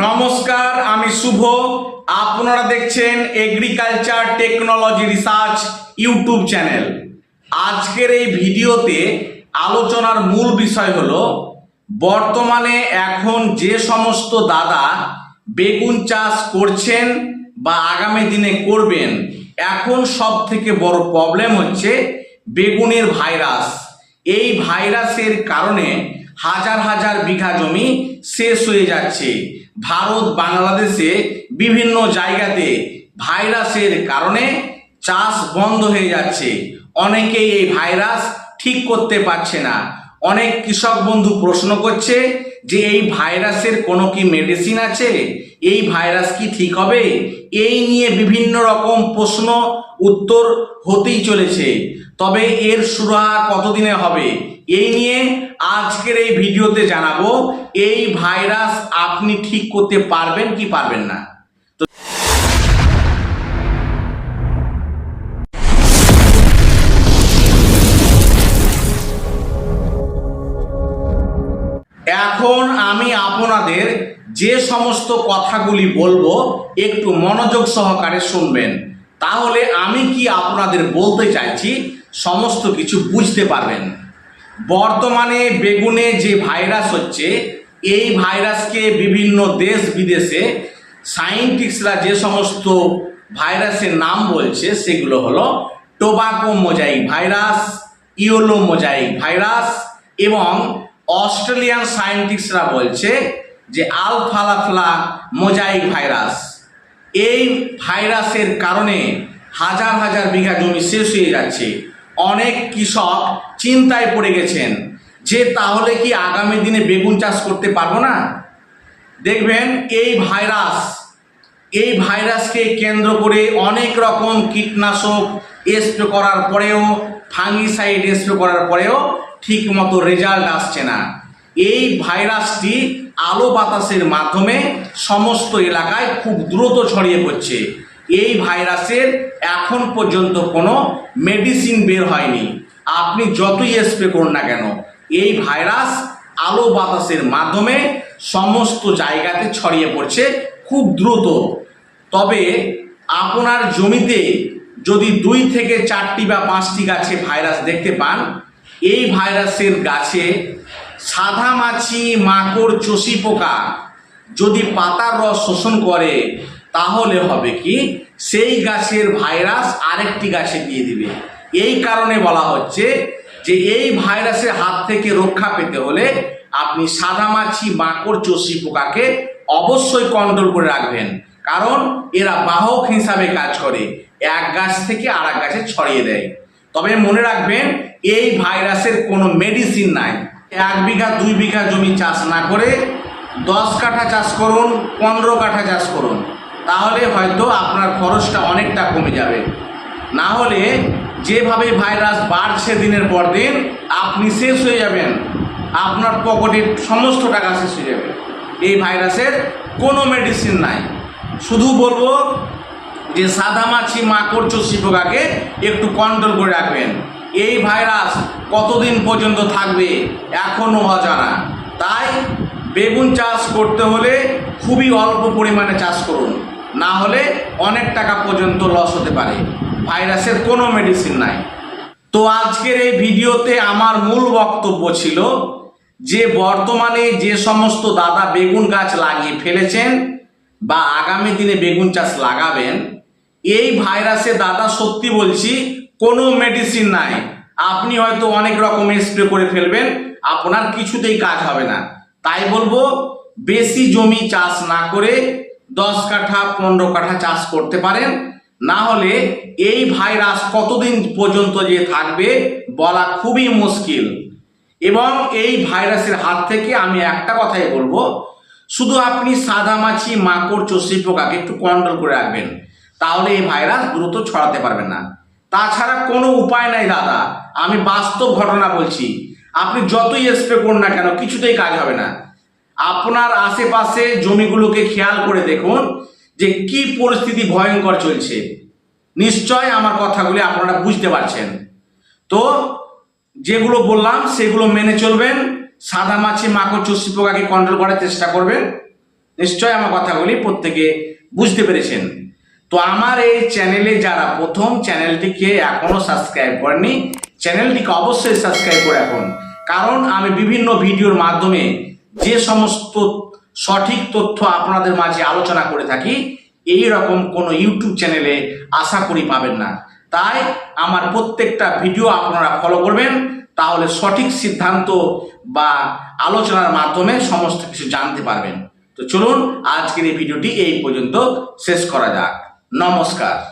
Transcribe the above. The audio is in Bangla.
নমস্কার, আমি শুভ। আপনারা দেখছেন agriculture technology research YouTube channel আজকের এই ভিডিওতে আলোচনার মূল বিষয় হলো, বর্তমানে এখন যে সমস্ত দাদা বেগুন চাষ করছেন বা আগামী দিনে করবেন, এখন সব থেকে বড় প্রবলেম হচ্ছে বেগুনের ভাইরাস এই ভাইরাসের কারণে হাজার হাজার বিঘা জমি শেষ হয়ে যাচ্ছে। ভারত বাংলাদেশে বিভিন্ন জায়গাতে ভাইরাসের কারণে চাষ বন্ধ হয়ে যাচ্ছে। অনেকেই এই ভাইরাস ঠিক করতে পারছে না। অনেক কৃষক বন্ধু প্রশ্ন করছে যে, এই ভাইরাসের কোনো কি মেডিসিন আছে? এই ভাইরাস কি ঠিক হবে? এই নিয়ে বিভিন্ন রকম প্রশ্ন উত্তর হতেই চলেছে। তবে এর সুরা কতদিনে হবে? এই নিয়ে আজকের এই ভিডিওতে জানাব, এই ভাইরাস আপনি ঠিক করতে পারবেন কি পারবেন না? এখন আমি আপনাদের যে সমস্ত কথাগুলি বলব, একটু মনোযোগ সহকারে শুনবেন। তাহলে আমি কি আপনাদের বলতে চাইছি সমস্ত কিছু বুঝতে পারবেন। বর্তমানে বেগুনে যে ভাইরাস হচ্ছে, এই ভাইরাসকে বিভিন্ন দেশ বিদেশে সায়েন্টিস্টরা যে সমস্ত ভাইরাসের নাম বলছে, সেগুলো হলো tobacco mosaic virus yellow mosaic virus এবং অস্ট্রেলিয়ান সায়েন্টিস্টরা বলছে যে আলফালাফলা মোজাইক ভাইরাস এই ভাইরাসের কারণে হাজার হাজার বিঘা জমি শেষ হয়ে যাচ্ছে। অনেক কৃষক চিন্তায় পড়ে গেছেন যে তাহলে কি আগামী দিনে বেগুন চাষ করতে পারব না? দেখবেন এই ভাইরাস, এই ভাইরাসকে কেন্দ্র করে অনেক রকম কীটনাশক স্প্রে করার পরেও ফাঙ্গিসাইড স্প্রে করার পরেও ঠিক মতো রেজাল্ট আসছে না। এই ভাইরাসটি আলো বাতাসের মাধ্যমে সমস্ত এলাকায় খুব দ্রুত ছড়িয়ে পড়ছে। এই ভাইরাসের এখন পর্যন্ত কোনো মেডিসিন বের হয়নি। আপনি যতই স্প্রে করুন না কেন, এই ভাইরাস আলো বাতাসের মাধ্যমে সমস্ত জায়গাতে ছড়িয়ে পড়ছে খুব দ্রুত। তবে আপনার জমিতে যদি দুই থেকে চারটি বা পাঁচটি গাছে ভাইরাস দেখতে পান, এই ভাইরাসের গাছে সাদা মাছি, মাকড়, চষি পোকা যদি পাতার রস শোষণ করে তাহলে হবে কি? সেই গাছের ভাইরাস আরেকটি গাছে দিয়ে দিবে। এই কারণে বলা হচ্ছে যে এই ভাইরাসের হাত থেকে রক্ষা পেতে হলে আপনি সাদামাছি মাকড়, চষি পোকাকে অবশ্যই কন্ট্রোল করে রাখবেন। কারণ এরা বাহক হিসাবে কাজ করে। এক গাছ থেকে আর এক গাছে ছড়িয়ে দেয়। তবে মনে রাখবেন, এই ভাইরাসের কোনো মেডিসিন নাই। এক বিঘা, দুই বিঘা জমি চাষ না করে দশ কাঠা চাষ করুন, পনেরো কাঠা চাষ করুন। তাহলে হয়তো আপনার খরচটা অনেকটা কমে যাবে। না হলে যেভাবে ভাইরাস বাড়ছে দিনের পর দিন, আপনি শেষ হয়ে যাবেন। আপনার পকেটের সমস্ত টাকা শেষ হয়ে যাবে। এই ভাইরাসের কোনো মেডিসিন নাই। শুধু বলব যে সাদা মাছি মাকড় চষি একটু কন্ট্রোল করে রাখবেন। এই ভাইরাস কতদিন পর্যন্ত থাকবে এখনও অজানা। তাই বেগুন চাষ করতে হলে খুবই অল্প পরিমাণে চাষ করুন। না হলে অনেক টাকা পর্যন্ত লস হতে পারে। ভাইরাসের কোনো মেডিসিন নাই। তো আজকের এই ভিডিওতে আমার মূল বক্তব্য ছিল যে বর্তমানে যে সমস্ত দাদা বেগুন গাছ লাগিয়ে ফেলেছেন বা আগামী দিনে বেগুন চাষ লাগাবেন, এই ভাইরাসে দাদা সত্যি বলছি কোনো মেডিসিন নাই। আপনি হয়তো অনেক রকম স্প্রে করে ফেলবেন, আপনার কিছুতেই কাজ হবে না। তাই বলব, বেশি জমি চাষ না করে দশ কাঠা, পনেরো কাঠা চাষ করতে পারেন। না হলে এই ভাইরাস কতদিন পর্যন্ত যে থাকবে বলা খুবই মুশকিল। এবং এই ভাইরাসের হাত থেকে আমি একটা কথাই বলব, শুধু আপনি সাদা মাছি, মাকড় চষি পোকাকে একটু কন্ট্রোল করে রাখবেন। তাহলে এই ভাইরাস দ্রুত ছড়াতে পারবেন না। তাছাড়া কোনো উপায় নাই দাদা, আমি বাস্তব ঘটনা বলছি। আপনি যতই স্প্রে করুন না কেন, কিছুতেই কাজ হবে না। আপনার আশেপাশে জমিগুলোকে খেয়াল করে দেখুন যে কি পরিস্থিতি ভয়ঙ্কর চলছে। নিশ্চয় আমার কথাগুলি আপনারা বুঝতে পারছেন। তো, যেগুলো বললাম, সেগুলো মেনে চলবেন। সাদা মাছি, মাকড়, চষি পোকাকে কন্ট্রোল করার চেষ্টা করবেন। নিশ্চয় আমার কথাগুলি প্রত্যেকে বুঝতে পেরেছেন। তো আমার এই চ্যানেলে যারা প্রথম, চ্যানেলটিকে এখনও সাবস্ক্রাইব করেনি চ্যানেলটিকে অবশ্যই সাবস্ক্রাইব করে এখন কারণ আমি বিভিন্ন ভিডিওর মাধ্যমে যে সমস্ত সঠিক তথ্য আপনাদের মাঝে আলোচনা করে থাকি, এই রকম কোনো ইউটিউব চ্যানেলে আশা করি পাবেন না। তাই আমার প্রত্যেকটা ভিডিও আপনারা ফলো করবেন, তাহলে সঠিক সিদ্ধান্ত বা আলোচনার মাধ্যমে সমস্ত কিছু জানতে পারবেন। তো চলুন, আজকের এই ভিডিওটি এই পর্যন্ত শেষ করা যাক। নমস্কার।